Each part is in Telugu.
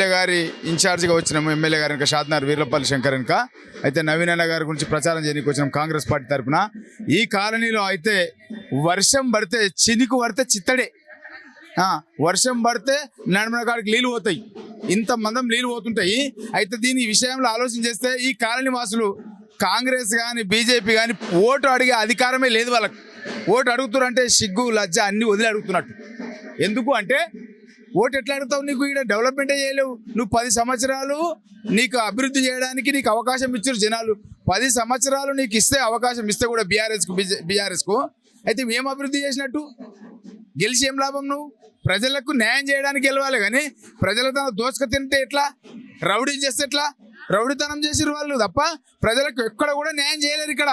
ఎమ్మెల్యే గారి ఇన్ఛార్జిగా వచ్చినాము ఎమ్మెల్యే గారు ఇంకా షాద్నార్ వీర్లపల్లి శంకర్ ఇంకా అయితే నవీన్ అన్న గారి గురించి ప్రచారం చేయడానికి వచ్చినాం కాంగ్రెస్ పార్టీ తరఫున ఈ కాలనీలో అయితే వర్షం పడితే చినుకు పడితే చిత్తడే. వర్షం పడితే నడుమల కాడికి నీళ్ళు పోతాయి. ఇంత మందం నీళ్ళు పోతుంటాయి. అయితే దీని విషయంలో ఆలోచన చేస్తే ఈ కాలనీ వాసులు కాంగ్రెస్ కానీ బీజేపీ కానీ ఓటు అడిగే అధికారమే లేదు వాళ్ళకి. ఓటు అడుగుతున్నారంటే సిగ్గు లజ్జ అన్ని వదిలి అడుగుతున్నట్టు. ఎందుకు అంటే ఓటు ఎట్లా అడుగుతావు నీకు? ఇక్కడ డెవలప్మెంటే చేయలేవు. నువ్వు పది సంవత్సరాలు నీకు అభివృద్ధి చేయడానికి నీకు అవకాశం ఇచ్చారు జనాలు. పది సంవత్సరాలు నీకు ఇస్తే అవకాశం ఇస్తే కూడా బీఆర్ఎస్కు బీఆర్ఎస్కు అయితే ఏం అభివృద్ధి చేసినట్టు? గెలిచి ఏం లాభం నువ్వు? ప్రజలకు న్యాయం చేయడానికి గెలవాలి కానీ ప్రజలతో దోసుక తింటే ఎట్లా? రౌడీ చేస్తే ఎట్లా? రౌడీతనం చేసిన వాళ్ళు తప్ప ప్రజలకు ఎక్కడ కూడా న్యాయం చేయలేరు ఇక్కడ.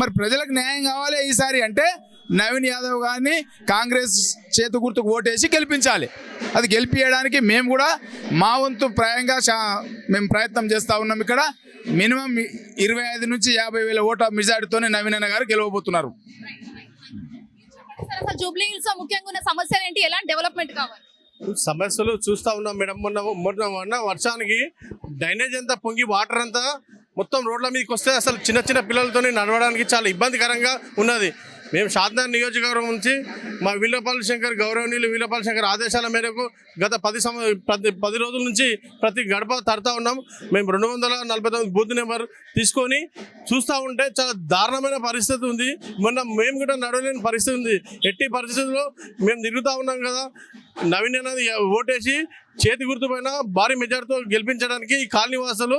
మరి ప్రజలకు న్యాయం కావాలి ఈసారి అంటే నవీన్ యాదవ్ గారిని కాంగ్రెస్ చేతు గుర్తుకు ఓటేసి గెలిపించాలి. అది గెలిపించడానికి మేము కూడా మా వంతు ప్రాయంగా చా- మేము ప్రయత్నం చేస్తూ ఉన్నాం ఇక్కడ. మినిమం ఇరవై ఐదు నుంచి యాభై వేల ఓట్ల మెజార్టీతోనే నవీన్ అన్న గారు గెలవబోతున్నారు. జూబ్లీ హిల్స్ ముఖ్యంగా ఉన్న సమస్యలు ఏంటి? ఎలాంటి డెవలప్మెంట్ కావాలి? సమస్యలు చూస్తా ఉన్నాం మేడం. మొన్న మొన్న మొన్న వర్షానికి డ్రైనేజ్ అంతా పొంగి వాటర్ అంతా మొత్తం రోడ్ల మీదకి వస్తే అసలు చిన్న చిన్న పిల్లలతో నడవడానికి చాలా ఇబ్బందికరంగా ఉన్నది. మేము షాద్నగర్ నియోజకవర్గం నుంచి మా వీళ్ళపల్లి శంకర్ గౌరవనీయులు వీళ్ళపల్లి శంకర్ ఆదేశాల మేరకు గత పది సంవ పది పది రోజుల నుంచి ప్రతి గడప తడతా ఉన్నాం. మేము రెండు వందల నలభై తొమ్మిది బూత్ నెంబర్ తీసుకొని చూస్తూ ఉంటే చాలా దారుణమైన పరిస్థితి ఉంది. మొన్న మేము కూడా నడవలేని పరిస్థితి ఉంది. ఎట్టి పరిస్థితుల్లో మేము తిరుగుతూ ఉన్నాం కదా. నవీన్ అనేది ఓటేసి చేతి గుర్తుపైన భారీ మెజార్టీతో గెలిపించడానికి ఈ కాలనీ వాసులు